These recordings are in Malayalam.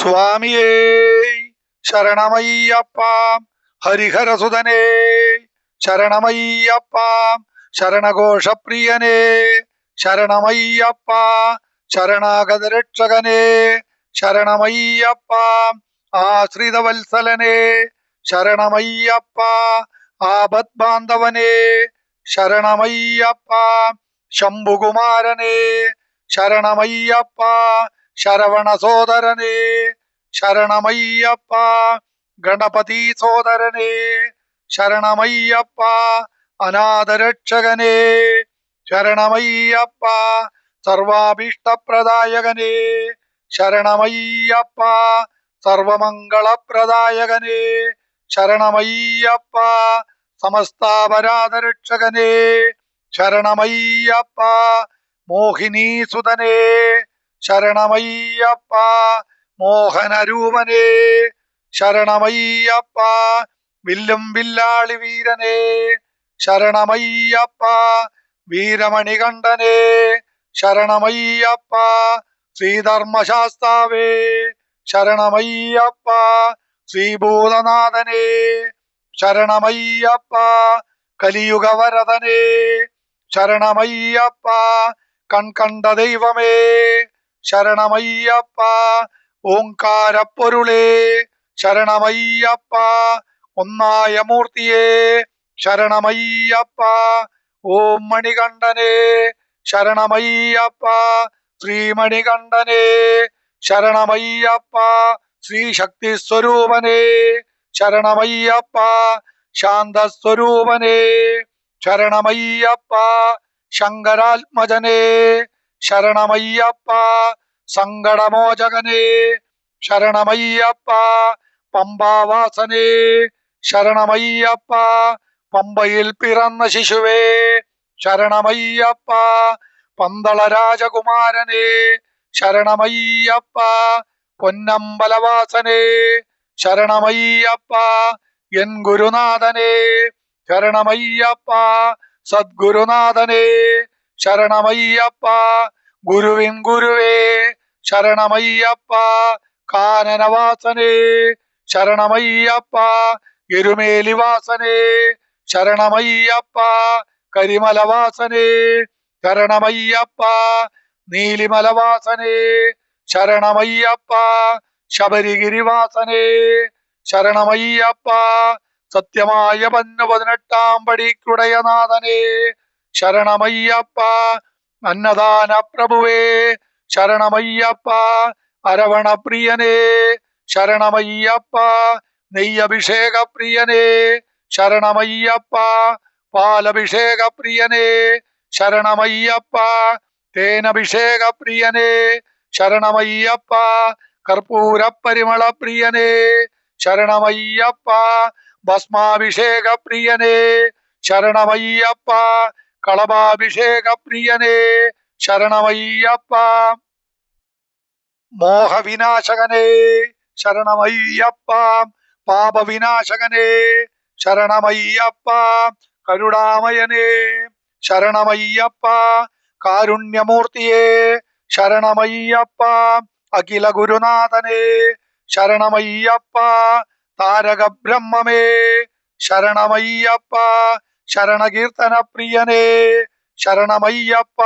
സ്വാമിയേ ശരണമയ്യപ്പാം ഹരിഹരസുതനേ ശരണമയ്യപ്പാം ശരണഘോഷപ്രിയനേ ശരണമയ്യപ്പ ശരണാഗത രക്ഷകനേ ശരണമയ്യപ്പ ആശ്രിതവത്സലനേ ശരണമയ്യപ്പ ആപദ്ബാന്ധവനേ ശരണമയ്യപ്പ ശംഭുകുമാരനേ ശരണമയ്യപ്പ ശരവണ സോദരനെ ശരണമയ്യപ്പ ഗണപതി സോദരനെ ശരണമയ്യപ്പ അനാഥരക്ഷകനെ ശരണമയ്യപ്പ സർവാഭീഷ്ടപ്രദായകനെ ശരണമയ്യപ്പ സർവമംഗളപ്രദായകനെ ശരണമയ്യപ്പ സമസ്താപരാധരക്ഷകനെ ശരണമയ്യപ്പ മോഹിനീസുതനേ ശരണമയ്യപ്പ മോഹനരൂപനേ. ശരണമയ്യപ്പ വില്ലും വില്ലാളി വീരനേ. ശരണമയ്യപ്പ വീരമണികണ്ഠനേ. ശരണമയ്യപ്പ ശ്രീധർമ്മശാസ്താവേ. ശരണമയ്യപ്പ ശ്രീഭൂതനാഥനേ. ശരണമയ്യപ്പ കലിയുഗവരതനേ. ശരണമയ്യപ്പ കൺകണ്ട ദൈവമേ. ശരണമയ്യപ്പ ഓങ്കാരപ്പൊരുളേ ശരണമയ്യപ്പ ഒന്നായ മൂർത്തിയെ. ശരണമയ്യപ്പ ഓം മണികണ്ഠനെ. ശരണമയ്യപ്പ ശ്രീമണികണ്ഠനെ. ശരണമയ്യപ്പ ശ്രീശക്തി സ്വരൂപനെ ശരണമയ്യപ്പ ശാന്തസ്വരൂപനെ. ശരണമയ്യപ്പ ശങ്കരാത്മജനേ. ശരണമയ്യപ്പ സങ്കടമോചകനേ ശരണമയ്യപ്പ പമ്പാവാസനേ ശരണമയ്യപ്പ പമ്പയിൽ പിറന്ന ശിശുവേ ശരണമയ്യപ്പ പന്തള രാജകുമാരനേ ശരണമയ്യപ്പ പൊന്നമ്പലവാസനേ ശരണമയ്യപ്പ എൻ ഗുരുനാഥനേ ശരണമയ്യപ്പ സദ്ഗുരുനാഥനേ ശരണമയ്യപ്പ ഗുരുവിൻ ഗുരുവേ ശരണമയ്യപ്പ കാനനവാസനേ ശരണമയ്യപ്പ എരുമേലിവാസനേ ശരണമയ്യപ്പ കരിമലവാസനേ ശരണമയ്യപ്പ നീലിമലവാസനേ ശരണമയ്യപ്പ ശബരിഗിരിവാസനേ ശരണമയ്യപ്പ സത്യമായ പന്നു പതിനെട്ടാം പടിക്കുടയനാഥനേ ശരണമയ്യപ്പ അന്നദാന പ്രഭുവേ ശരണമയ്യപ്പ അരവണ പ്രിയനേ ശരണമയ്യപ്പ നെയ്യഭിഷേക പ്രിയനേ ശരണമയ്യപ്പ പാലഭിഷേക പ്രിയനേ ശരണമയ്യപ്പ തേനഭിഷേക പ്രിയനേ ശരണമയ്യപ്പ കർപ്പൂര പരിമള പ്രിയനേ ശരണമയ്യപ്പ ഭസ്മാഭിഷേക പ്രിയനേ ശരണമയ്യപ്പ കളഭാഭിഷേക പ്രിയനേ ശരണമയ്യപ്പ. മോഹവിനാശകനേ ശരണമയ്യപ്പ. പാപവിനാശകനേ ശരണമയ്യപ്പ. കരുണാമയനേ ശരണമയ്യപ്പ. കാരുണ്യമൂർത്തിയേ ശരണമയ്യപ്പ. അഖില ഗുരുനാഥനേ ശരണമയ്യപ്പ. താരക ബ്രഹ്മമേ ശരണമയ്യപ്പ. ശരണകീർത്തന പ്രിയനേ ശരണമയ്യപ്പ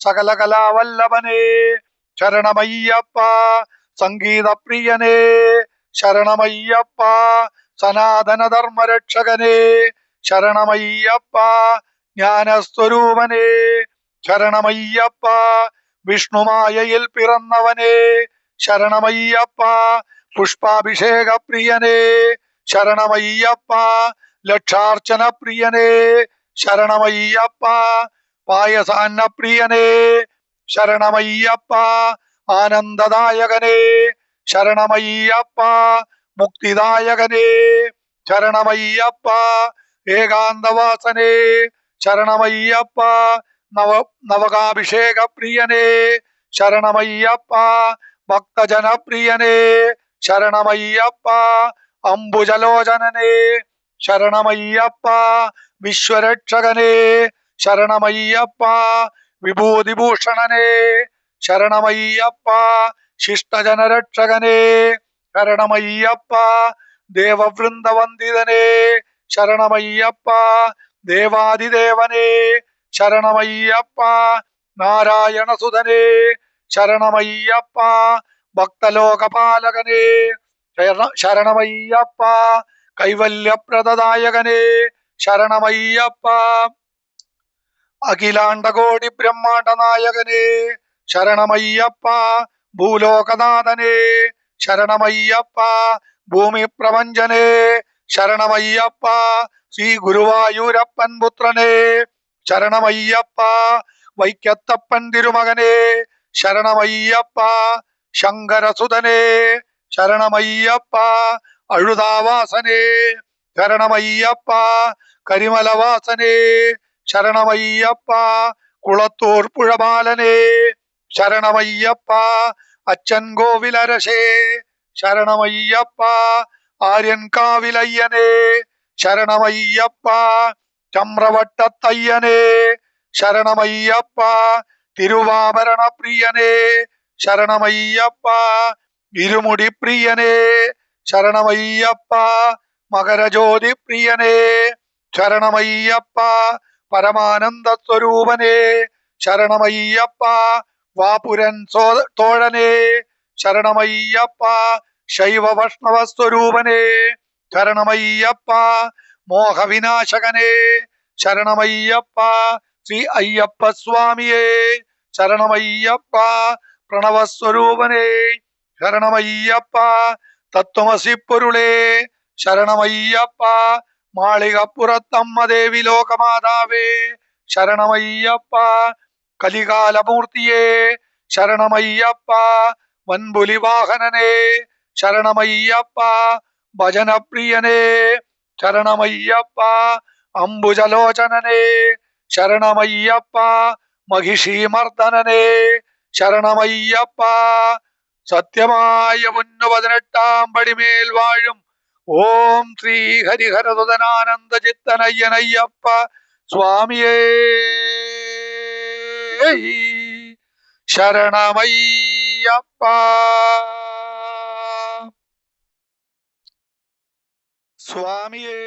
സകല കലാവല്ലഭനേ ശരണമയ്യപ്പ സംഗീത പ്രിയനേ ശരണമയ്യപ്പ സനാതന ധർമ്മരക്ഷകനേ ശരണമയ്യപ്പ ജ്ഞാനസ്വരൂപനേ ശരണമയ്യപ്പ വിഷ്ണുമായയിൽ പിറന്നവനേ ശരണമയ്യപ്പ പുഷ്പാഭിഷേക പ്രിയനേ ശരണമയ്യപ്പ ലക്ഷാർച്ചന പ്രിയനേ ശരണമയ്യപ്പ പായസാന്ന പ്രിയനേ ശരണമയ്യപ്പ ആനന്ദദായകനേ ശരണമയ്യപ്പ മുക്തിദായകനേ ശരണമയ്യപ്പ ഏകാന്തവാസനേ ശരണമയ്യപ്പ നവ നവകാഭിഷേക പ്രിയനേ ശരണമയ്യപ്പ ഭക്തജനപ്രിയനേ ശരണമയ്യപ്പ അംബുജലോചനനേ ശരണമയ്യപ്പ വിശ്വരക്ഷകനേ. ശരണമയ്യപ്പ വിഭൂതിഭൂഷണനേ. ശരണമയ്യപ്പ ശിഷ്ടജനരക്ഷകനെ. ശരണമയ്യപ്പ ദേവവൃന്ദവന്ദിതനെ. ശരണമയ്യപ്പ ദേവാദിദേവനെ. ശരണമയ്യപ്പ നാരായണസുതനെ ശരണമയ്യപ്പ ഭക്തലോകപാലകനെ. ശരണ- ശരണമയ്യപ്പ കൈവല്യപ്രദദായകനെ ശരണമയ്യപ്പ. അഖിലാണ്ടകോടി ബ്രഹ്മാണ്ട നായകനെ ശരണമയ്യപ്പ. ഭൂലോകനാഥനെ ശരണമയ്യപ്പ. ഭൂമി പ്രപഞ്ചനെ ശരണമയ്യപ്പ. ശ്രീ ഗുരുവായൂരപ്പൻ പുത്രനെ ശരണമയ്യപ്പ. വൈക്കത്തപ്പൻ തിരുമകനെ ശരണമയ്യപ്പ. ശങ്കരസുതനെ ശരണമയ്യപ്പ. അഴുതാവാസനെ ശരണമയ്യപ്പ കരിമലവാസനേ ശരണമയ്യപ്പ കുളത്തൂർ പുഴബാലനെ ശരണമയ്യപ്പ അച്ഛൻ കോവിലരശേ ശരണമയ്യപ്പ ആര്യൻ കാവിലയ്യനെ ശരണമയ്യപ്പ ചമ്രവട്ടത്തയ്യനെ ശരണമയ്യപ്പ തിരുവാഭരണ പ്രിയനെ ശരണമയ്യപ്പ ഇരുമുടി പ്രിയനെ ശരണമയ്യപ്പ മകരജ്യോതി പ്രിയനെ. ശരണമയ്യപ്പ പരമാനന്ദ സ്വരൂപനേ. ശരണമയ്യപ്പ വാപുരൻ സോ തോഴനെ. ശരണമയ്യപ്പ ശൈവ വൈഷ്ണവ സ്വരൂപനേ. ശരണമയ്യപ്പ മോഹവിനാശകനെ. ശരണമയ്യപ്പ ശ്രീ അയ്യപ്പ സ്വാമിയെ. ശരണമയ്യപ്പ പ്രണവസ്വരൂപനെ ശരണമയ്യപ്പ തത്വമസി പൊരുളേ ശരണമയ്യപ്പ മാളികപ്പുറത്തമ്മ ദേവി ലോകമാതാവേ. ശരണമയ്യപ്പ കലികാലമൂർത്തിയെ. ശരണമയ്യപ്പ വൻപുലി വാഹനനെ ശരണമയ്യപ്പ ഭജനപ്രിയനെ. ശരണമയ്യപ്പ അംബുജലോചനനേ. ശരണമയ്യപ്പ മഹിഷീമർദ്ദനനെ. ശരണമയ്യപ്പ സത്യമായ മുന്നു പതിനെട്ടാം പടിമേൽ വാഴും ഓം ശ്രീ ഹരിഹരസുതനാനന്ദ ചിത്തനയ്യനയ്യപ്പ സ്വാമിയേ ശരണമയ്യപ്പ സ്വാമിയേ